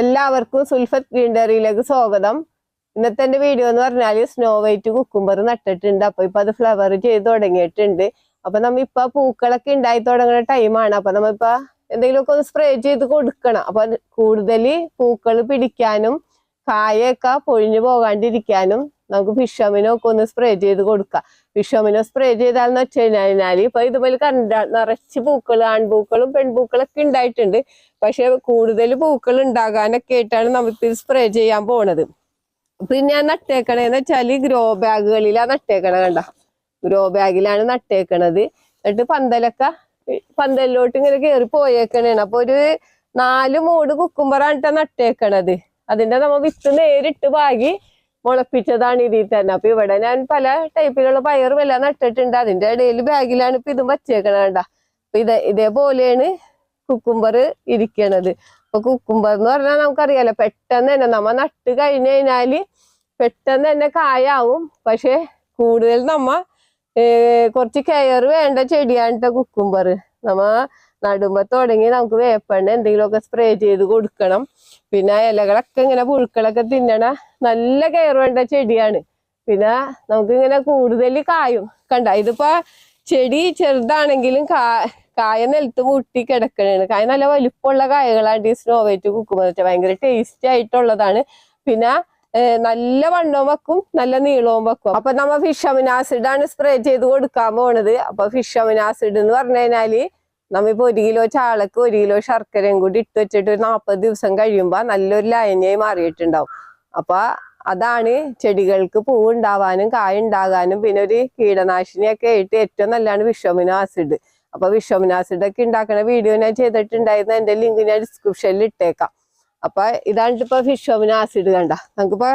എല്ലാവർക്കും സുൽഫത്ത് ഗ്രീൻഡറിയിലേക്ക് സ്വാഗതം. ഇന്നത്തെ എന്റെ വീഡിയോ എന്ന് പറഞ്ഞാൽ സ്നോ വൈറ്റ് കുക്കുംബർ നട്ടിട്ടുണ്ട്. അപ്പൊ ഇപ്പൊ അത് ഫ്ലവർ ചെയ്ത് തുടങ്ങിയിട്ടുണ്ട്. അപ്പൊ നമ്മ ഇപ്പൊ പൂക്കളൊക്കെ ഉണ്ടായി തുടങ്ങുന്ന ടൈമാണ് അപ്പൊ നമ്മ എന്തെങ്കിലുമൊക്കെ ഒന്ന് സ്പ്രേ ചെയ്ത് കൊടുക്കണം. അപ്പൊ കൂടുതൽ പൂക്കൾ പിടിക്കാനും കായൊക്കെ പൊഴിഞ്ഞു പോകാണ്ടിരിക്കാനും നമുക്ക് ഫിഷമിനോ ഒക്കെ ഒന്ന് സ്പ്രേ ചെയ്ത് കൊടുക്കാം. ഫിഷമിനോ സ്പ്രേ ചെയ്താലെന്ന് വെച്ച് കഴിഞ്ഞാൽ ഇപ്പൊ ഇതുപോലെ കണ്ട നിറച്ച് പൂക്കൾ ആൺപൂക്കളും പെൺപൂക്കളൊക്കെ ഉണ്ടായിട്ടുണ്ട്. പക്ഷെ കൂടുതൽ പൂക്കൾ ഉണ്ടാകാനൊക്കെ ആയിട്ടാണ് നമുക്ക് ഇത് സ്പ്രേ ചെയ്യാൻ പോണത്. പിന്നെ ഞാൻ നട്ടേക്കണേന്ന് വെച്ചാൽ ഗ്രോ ബാഗുകളിലാണ് നട്ടേക്കണ കണ്ട? ഗ്രോ ബാഗിലാണ് നട്ടേക്കണത്. എന്നിട്ട് പന്തലൊക്കെ പന്തലിലോട്ട് ഇങ്ങനെ കയറി പോയേക്കണേണ്. അപ്പൊ ഒരു നാല് മൂട് കുക്കുമ്പറാണ് നട്ടേക്കണത്. അതിന്റെ നമ്മ വിത്ത് നേരിട്ട് പാകി മുളപ്പിച്ചതാണ് ഇതിൽ തന്നെ. അപ്പൊ ഇവിടെ ഞാൻ പല ടൈപ്പിലുള്ള പയറും എല്ലാം നട്ടിട്ടുണ്ട്. അതിന്റെ ഇടയിൽ ബാഗിലാണ് ഇപ്പൊ ഇതും വച്ചേക്കണണ്ട അപ്പൊ ഇതേ ഇതേപോലെയാണ് കുക്കുംബർ ഇരിക്കണത്. അപ്പൊ കുക്കുംബർ എന്ന് പറഞ്ഞാൽ നമുക്കറിയാലോ പെട്ടെന്ന് തന്നെ നമ്മ നട്ട് കഴിഞ്ഞു കഴിഞ്ഞാൽ പെട്ടെന്ന് തന്നെ കായാവും. പക്ഷെ കൂടുതൽ നമ്മ കുറച്ച് കെയർ വേണ്ട ചെടിയാണ് കുക്കുംബർ നമ്മ നടുമ്പോ തുടങ്ങി നമുക്ക് വേപ്പെണ്ണ എന്തെങ്കിലുമൊക്കെ സ്പ്രേ ചെയ്ത് കൊടുക്കണം. പിന്നെ ഇലകളൊക്കെ ഇങ്ങനെ പുഴുക്കളൊക്കെ തിന്നണ നല്ല കെയർ വേണ്ട ചെടിയാണ്. പിന്നെ നമുക്ക് ഇങ്ങനെ കൂടുതൽ കായും. കണ്ട? ഇതിപ്പോ ചെടി ചെറുതാണെങ്കിലും കാ കായ നിലത്ത് മുട്ടി കിടക്കണാണ്. കായ നല്ല വലിപ്പമുള്ള കായകളാണ് ഈ സ്നോ വൈറ്റ് കുക്കുമ്പോൾ ഭയങ്കര ടേസ്റ്റി ആയിട്ടുള്ളതാണ്. പിന്നെ നല്ല വണ്ണവും വെക്കും നല്ല നീളവും വെക്കും. അപ്പൊ നമ്മ ഫിഷ് അമിനാസിഡ് ആണ് സ്പ്രേ ചെയ്ത് കൊടുക്കാൻ പോണത്. അപ്പൊ ഫിഷ് അമിനാസിഡ് എന്ന് പറഞ്ഞു കഴിഞ്ഞാൽ നമ്മിപ്പോ ഒരു കിലോ ചാളക്ക് ഒരു കിലോ ശർക്കരയും കൂടി ഇട്ട് വെച്ചിട്ട് ഒരു നാൽപ്പത് ദിവസം കഴിയുമ്പോ നല്ലൊരു ലയനയായി മാറിയിട്ടുണ്ടാവും. അപ്പൊ അതാണ് ചെടികൾക്ക് പൂ ഉണ്ടാവാനും കായ ഉണ്ടാകാനും പിന്നെ ഒരു കീടനാശിനിയൊക്കെ ആയിട്ട് ഏറ്റവും നല്ലതാണ് വിഷമിനോ ആസിഡ്. അപ്പൊ വിഷമിനോ ആസിഡ് ഒക്കെ ഉണ്ടാക്കുന്ന വീഡിയോ ഞാൻ ചെയ്തിട്ടുണ്ടായിരുന്ന. എന്റെ ലിങ്ക് ഞാൻ ഡിസ്ക്രിപ്ഷനിൽ ഇട്ടേക്കാം. അപ്പൊ ഇതാണ് ഇപ്പൊ ഫിഷോമിനോ ആസിഡ് കണ്ട. നമുക്കിപ്പോ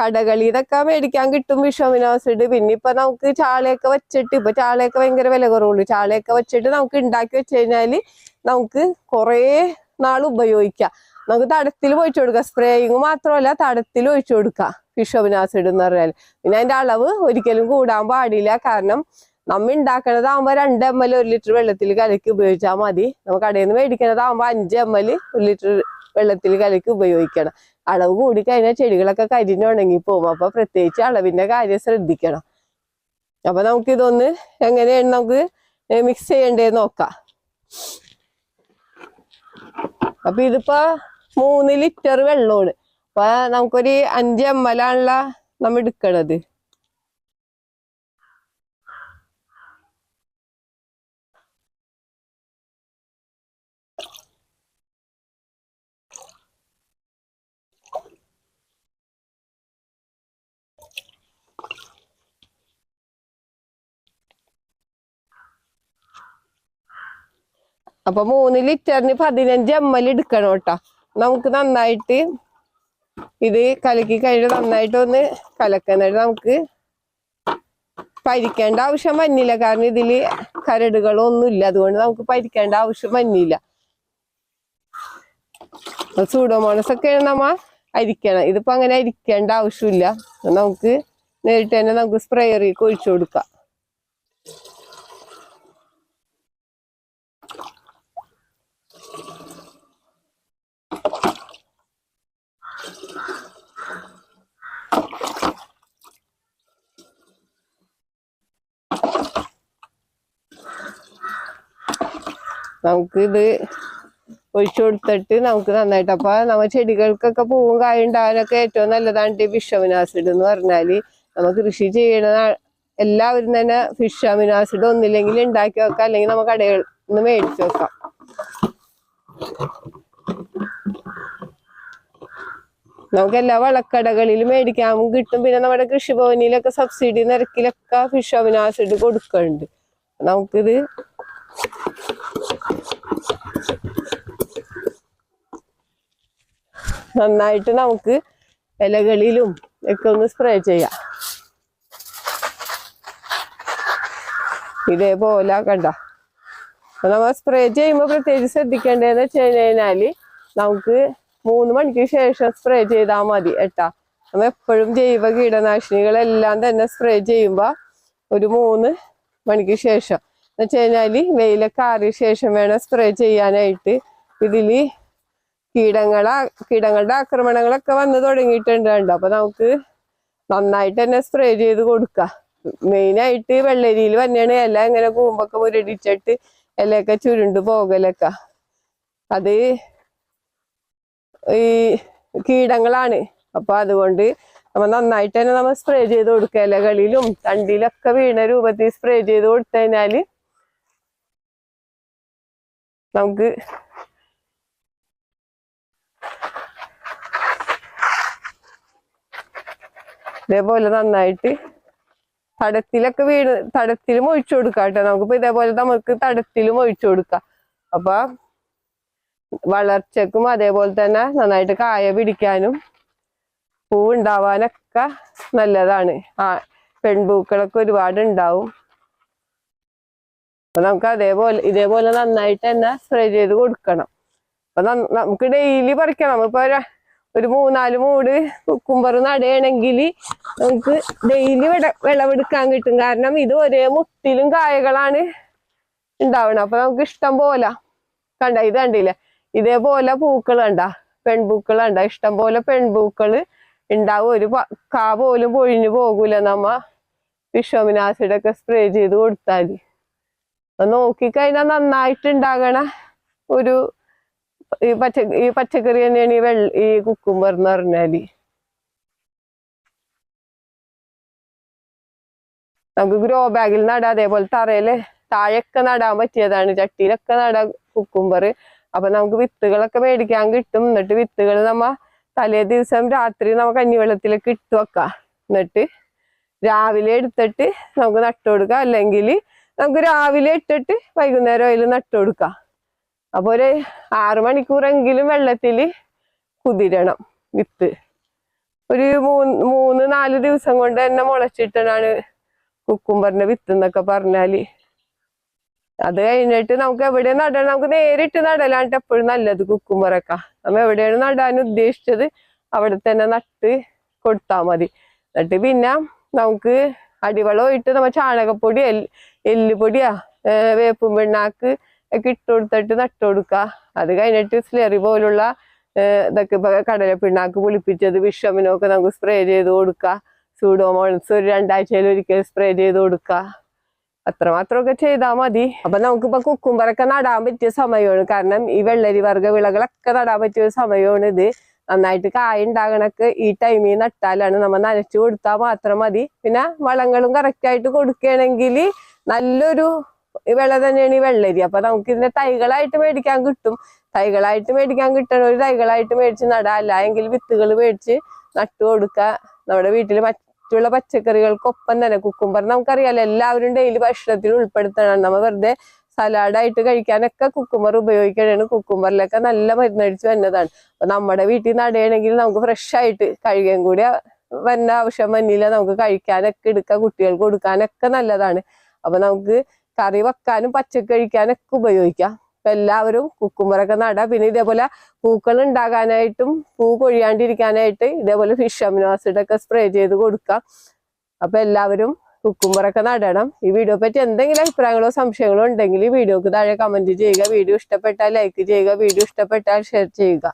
കടകളിൽ ഇതൊക്കെ മേടിക്കാൻ കിട്ടും വിഷമിനോസിഡ്. പിന്നെ ഇപ്പൊ നമുക്ക് ചാളയൊക്കെ വെച്ചിട്ട് ഇപ്പൊ ചാളയൊക്കെ ഭയങ്കര വില കുറവുള്ളൂ. ചാളയൊക്കെ വെച്ചിട്ട് നമുക്ക് ഉണ്ടാക്കി വെച്ച് കഴിഞ്ഞാൽ നമുക്ക് കുറേ നാൾ ഉപയോഗിക്കാം. നമുക്ക് തടത്തിൽ ഒഴിച്ചു കൊടുക്കാം. സ്പ്രേയിങ് മാത്രമല്ല തടത്തിൽ ഒഴിച്ചു കൊടുക്കാം ഫിഷോമിനോ എന്ന് പറഞ്ഞാൽ പിന്നെ അതിന്റെ അളവ് ഒരിക്കലും കൂടാൻ പാടില്ല. കാരണം നമ്മ ഉണ്ടാക്കണതാകുമ്പോ രണ്ട് എം എൽ ഒരു ലിറ്റർ വെള്ളത്തിൽ കലക്കി ഉപയോഗിച്ചാൽ മതി. നമുക്ക് കടയിൽ നിന്ന് മേടിക്കണതാകുമ്പോ അഞ്ച് എം എൽ ഒരു ലിറ്റർ വെള്ളത്തിൽ കലക്കി ഉപയോഗിക്കണം. അളവ് കൂടി കഴിഞ്ഞാൽ ചെടികളൊക്കെ കരിഞ്ഞുണങ്ങി പോകും അപ്പൊ പ്രത്യേകിച്ച് അളവിന്റെ കാര്യം ശ്രദ്ധിക്കണം. അപ്പൊ നമുക്ക് ഇതൊന്ന് എങ്ങനെയാണ് നമുക്ക് മിക്സ് ചെയ്യണ്ടേ നോക്കാം. അപ്പൊ ഇതിപ്പോ മൂന്ന് ലിറ്റർ വെള്ളമാണ്. അപ്പൊ നമുക്കൊരു അഞ്ച് എം എൽ ആണല്ലോ നമ്മ എടുക്കണത്. അപ്പൊ മൂന്ന് ലിറ്ററിന് പതിനഞ്ച് എം എൽ എടുക്കണം കേട്ടോ. നമുക്ക് നന്നായിട്ട് ഇത് കലക്കി കഴിഞ്ഞ് നന്നായിട്ട് ഒന്ന് കലക്കുന്നിട്ട് നമുക്ക് പരിക്കേണ്ട ആവശ്യം വന്നില്ല. കാരണം ഇതിൽ കരടുകളൊന്നും ഇല്ല. അതുകൊണ്ട് നമുക്ക് പരിക്കേണ്ട ആവശ്യം വന്നില്ല. സൂഡോമോണസ് ഒക്കെ നമ്മ അരിക്കണം. ഇതിപ്പോ അങ്ങനെ അരിക്കേണ്ട ആവശ്യമില്ല. നമുക്ക് നേരിട്ട് തന്നെ നമുക്ക് സ്പ്രേയറിൽ ഒഴിച്ചു കൊടുക്കാം. നമുക്ക് ഒഴിച്ചു കൊടുത്തിട്ട് നമുക്ക് നന്നായിട്ട് അപ്പൊ നമ്മ ചെടികൾക്കൊക്കെ പൂവും കായും ഉണ്ടാവാനൊക്കെ ഏറ്റവും നല്ലതാണ് ഫിഷ് അമിനാസിഡ് എന്ന് പറഞ്ഞാൽ. നമ്മ കൃഷി ചെയ്യണ എല്ലാവരും തന്നെ ഫിഷ് അമിനാസിഡ് ഒന്നില്ലെങ്കിൽ ഉണ്ടാക്കി വെക്കാം. അല്ലെങ്കിൽ നമുക്ക് അടയിൽ നിന്ന് മേടിച്ചു വെക്കാം. നമുക്ക് എല്ലാ വളക്കടകളിലും മേടിക്കാൻ കിട്ടും. പിന്നെ നമ്മുടെ കൃഷിഭവനിലൊക്കെ സബ്സിഡി നിരക്കിലൊക്കെ ഫിഷ് ഫിഷമിനാസിഡ് കൊടുക്കുന്നുണ്ട് നമുക്കിത് നന്നായിട്ട് നമുക്ക് ഇലകളിലും ഒക്കെ ഒന്ന് സ്പ്രേ ചെയ്യാം. ഇതേപോലെ കണ്ട? നമ്മ നമ്മൾ സ്പ്രേ ചെയ്യുമ്പോൾ പ്രത്യേകിച്ച് ശ്രദ്ധിക്കേണ്ടതെന്ന് വെച്ച് കഴിഞ്ഞാൽ നമുക്ക് മൂന്ന് മണിക്ക് ശേഷം സ്പ്രേ ചെയ്താൽ മതി ഏട്ടാ. നമ്മൾ എപ്പോഴും ജൈവ കീടനാശിനികളെല്ലാം തന്നെ സ്പ്രേ ചെയ്യുമ്പോൾ ഒരു മൂന്ന് മണിക്ക് ശേഷം. എന്ന് വെച്ച് കഴിഞ്ഞാൽ വെയിലൊക്കെ ആറിയ ശേഷം വേണം സ്പ്രേ ചെയ്യാനായിട്ട്. ഇതിൽ കീടങ്ങളെ കീടങ്ങളുടെ ആക്രമണങ്ങളൊക്കെ വന്ന് തുടങ്ങിയിട്ടുണ്ട് കണ്ടോ. അപ്പം നമുക്ക് നന്നായിട്ട് തന്നെ സ്പ്രേ ചെയ്ത് കൊടുക്കുക മെയിനായിട്ട് വെള്ളരിയിൽ തന്നെയാണ് ഇല ഇങ്ങനെ കൂമ്പൊക്കെ മുരടിച്ചിട്ട് ഇലയൊക്കെ ചുരുണ്ട് പോകലൊക്കെ. അത് ഈ കീടങ്ങളാണ്. അപ്പൊ അതുകൊണ്ട് നമ്മ നന്നായിട്ട് തന്നെ നമ്മൾ സ്പ്രേ ചെയ്ത് കൊടുക്കുക. ഇലകളിലും തണ്ടിയിലൊക്കെ വീണ രൂപത്തിൽ സ്പ്രേ ചെയ്ത് കൊടുത്തു കഴിഞ്ഞാൽ നമുക്ക് ഇതേപോലെ നന്നായിട്ട് തടത്തിലൊക്കെ വീണ് തടത്തിലും ഒഴിച്ചു കൊടുക്കാം കേട്ടോ നമുക്കിപ്പോ ഇതേപോലെ നമുക്ക് തടത്തിലും ഒഴിച്ചു കൊടുക്കാം. അപ്പൊ വളർച്ചക്കും അതേപോലെ തന്നെ നന്നായിട്ട് കായ പിടിക്കാനും പൂവുണ്ടാവാനൊക്കെ നല്ലതാണ്. ആ പെൺപൂക്കളൊക്കെ ഒരുപാട് ഉണ്ടാവും അപ്പൊ നമുക്ക് അതേപോലെ ഇതേപോലെ നന്നായിട്ട് തന്നെ സ്പ്രേ ചെയ്ത് കൊടുക്കണം. അപ്പൊ നമുക്ക് ഡെയിലി പറിക്കണം. ഇപ്പൊ ഒരു- മൂന്നാൽ മൂട് കുക്കുംബർ നടയാണെങ്കിൽ നമുക്ക് ഡെയിലി വിട വിളവെടുക്കാൻ കിട്ടും. കാരണം ഇത് ഒരേ മുട്ടിലും കായകളാണ് ഉണ്ടാവണം അപ്പൊ നമുക്ക് ഇഷ്ടം പോലെ. കണ്ട ഇത് കണ്ടില്ലേ? ഇതേപോലെ പൂക്കൾ കണ്ട പെൺപൂക്കൾ കണ്ട ഇഷ്ടം പോലെ പെൺപൂക്കൾ ഉണ്ടാവും ഒരു കാ പോലും പൊഴിഞ്ഞു പോകൂല നമ്മ. വിശ്വമിനാസിഡ് ഒക്കെ സ്പ്രേ ചെയ്ത് കൊടുത്താൽ. അപ്പൊ നോക്കിക്കഴിഞ്ഞാൽ നന്നായിട്ട് ഉണ്ടാകണ ഒരു ഈ പച്ച ഈ പച്ചക്കറി തന്നെയാണ് ഈ വെള്ള ഈ കുക്കുംബർ എന്ന് പറഞ്ഞാൽ. നമുക്ക് ഗ്രോ ബാഗിൽ നടാം അതേപോലെ തറയിൽ താഴെയൊക്കെ നടാൻ പറ്റിയതാണ്. ചട്ടിയിലൊക്കെ നടാം കുക്കുംബർ അപ്പൊ നമുക്ക് വിത്തുകളൊക്കെ മേടിക്കാൻ കിട്ടും. എന്നിട്ട് വിത്തുകൾ നമ്മ തലേ ദിവസം രാത്രി നമ്മ കഞ്ഞിവെള്ളത്തിലേക്ക് ഇട്ട് വെക്കാം. എന്നിട്ട് രാവിലെ എടുത്തിട്ട് നമുക്ക് നട്ടു കൊടുക്കാം. അല്ലെങ്കിൽ നമുക്ക് രാവിലെ ഇട്ടിട്ട് വൈകുന്നേരം അതിൽ നട്ടു കൊടുക്കാം. അപ്പൊ ഒരു ആറു മണിക്കൂറെങ്കിലും വെള്ളത്തിൽ കുതിരണം വിത്ത്. ഒരു മൂന്ന് മൂന്ന് നാല് ദിവസം കൊണ്ട് തന്നെ മുളച്ചിട്ടാണ് കുക്കുംബറിന്റെ വിത്ത് എന്നൊക്കെ പറഞ്ഞാൽ. അത് കഴിഞ്ഞിട്ട് നമുക്ക് എവിടെ നടണം നമുക്ക് നേരിട്ട് നടലാണ്ട് എപ്പോഴും നല്ലത് കുക്കുമ്പറക്ക നമ്മ എവിടെയാണ് നടാൻ ഉദ്ദേശിച്ചത് അവിടെ തന്നെ നട്ട് കൊടുത്താൽ മതി. എന്നിട്ട് പിന്നെ നമുക്ക് അടിവളമായിട്ട് നമ്മ ചാണകപ്പൊടി എല്ല് എല്ലുപൊടിയാ വേപ്പും പിണ്ണാക്ക് ഒക്കെ ഇട്ട് കൊടുത്തിട്ട് നട്ടു കൊടുക്കുക അത് കഴിഞ്ഞിട്ട് സ്ലെറി പോലുള്ള ഇതൊക്കെ കടല പിണ്ണാക്ക് പുളിപ്പിച്ചത് വിഷമിനൊക്കെ നമുക്ക് സ്പ്രേ ചെയ്ത് കൊടുക്കുക സൂഡോമോൺസ് ഒരു രണ്ടാഴ്ചയിൽ ഒരിക്കൽ സ്പ്രേ ചെയ്ത് കൊടുക്കുക അത്രമാത്രമൊക്കെ ചെയ്താൽ മതി. അപ്പൊ നമുക്കിപ്പോ കുക്കുംബറൊക്കെ നടാൻ പറ്റിയ സമയമാണ്. കാരണം ഈ വെള്ളരി വർഗ വിളകളൊക്കെ നടാൻ പറ്റിയ ഒരു സമയമാണ് ഇത്. നന്നായിട്ട് കായ ഈ ടൈമിൽ നട്ടാലാണ് നമ്മൾ നനച്ചു കൊടുത്താൽ മാത്രം മതി. പിന്നെ വളങ്ങളും കറക്റ്റ് ആയിട്ട് കൊടുക്കുകയാണെങ്കിൽ നല്ലൊരു വിള തന്നെയാണ് ഈ വെള്ളരി. അപ്പൊ നമുക്ക് ഇതിന്റെ തൈകളായിട്ട് മേടിക്കാൻ കിട്ടും. തൈകളായിട്ട് മേടിക്കാൻ കിട്ടണ ഒരു തൈകളായിട്ട് മേടിച്ച് നടാം. അല്ല എങ്കിൽ വിത്തുകൾ മേടിച്ച് നട്ടു കൊടുക്കുക നമ്മുടെ വീട്ടിൽ മറ്റുള്ള പച്ചക്കറികൾക്കൊപ്പം തന്നെ കുക്കുംബർ. നമുക്കറിയാലോ എല്ലാവരും ഡെയിലി ഭക്ഷണത്തിൽ ഉൾപ്പെടുത്തണം. നമ്മൾ വെറുതെ സലാഡായിട്ട് കഴിക്കാനൊക്കെ കുക്കുംബർ ഉപയോഗിക്കണേണ്. കുക്കുംബറിലൊക്കെ നല്ല മരുന്നടിച്ച് വന്നതാണ്. അപ്പൊ നമ്മുടെ വീട്ടിൽ നടയണമെങ്കിൽ നമുക്ക് ഫ്രഷ് ആയിട്ട് കഴുകാൻ കൂടി വന്ന ആവശ്യം വന്നില്ല. നമുക്ക് കഴിക്കാനൊക്കെ എടുക്കാം കുട്ടികൾക്ക് കൊടുക്കാനൊക്കെ നല്ലതാണ്. അപ്പൊ നമുക്ക് കറി വെക്കാനും പച്ചക്കഴിക്കാനൊക്കെ ഉപയോഗിക്കാം. അപ്പൊ എല്ലാവരും കുക്കുമ്പറൊക്കെ നടാം. പിന്നെ ഇതേപോലെ പൂക്കൾ ഉണ്ടാകാനായിട്ടും പൂ കൊഴിയാണ്ടിരിക്കാനായിട്ട് ഇതേപോലെ ഫിഷ് അമിനോസിഡ് ഒക്കെ സ്പ്രേ ചെയ്ത് കൊടുക്കാം. അപ്പൊ എല്ലാവരും കുക്കുമ്പറൊക്കെ നടണം. ഈ വീഡിയോ പറ്റി എന്തെങ്കിലും അഭിപ്രായങ്ങളോ സംശയങ്ങളോ ഉണ്ടെങ്കിൽ ഈ വീഡിയോക്ക് താഴെ കമന്റ് ചെയ്യുക. വീഡിയോ ഇഷ്ടപ്പെട്ടാൽ ലൈക്ക് ചെയ്യുക. വീഡിയോ ഇഷ്ടപ്പെട്ടാൽ ഷെയർ ചെയ്യുക.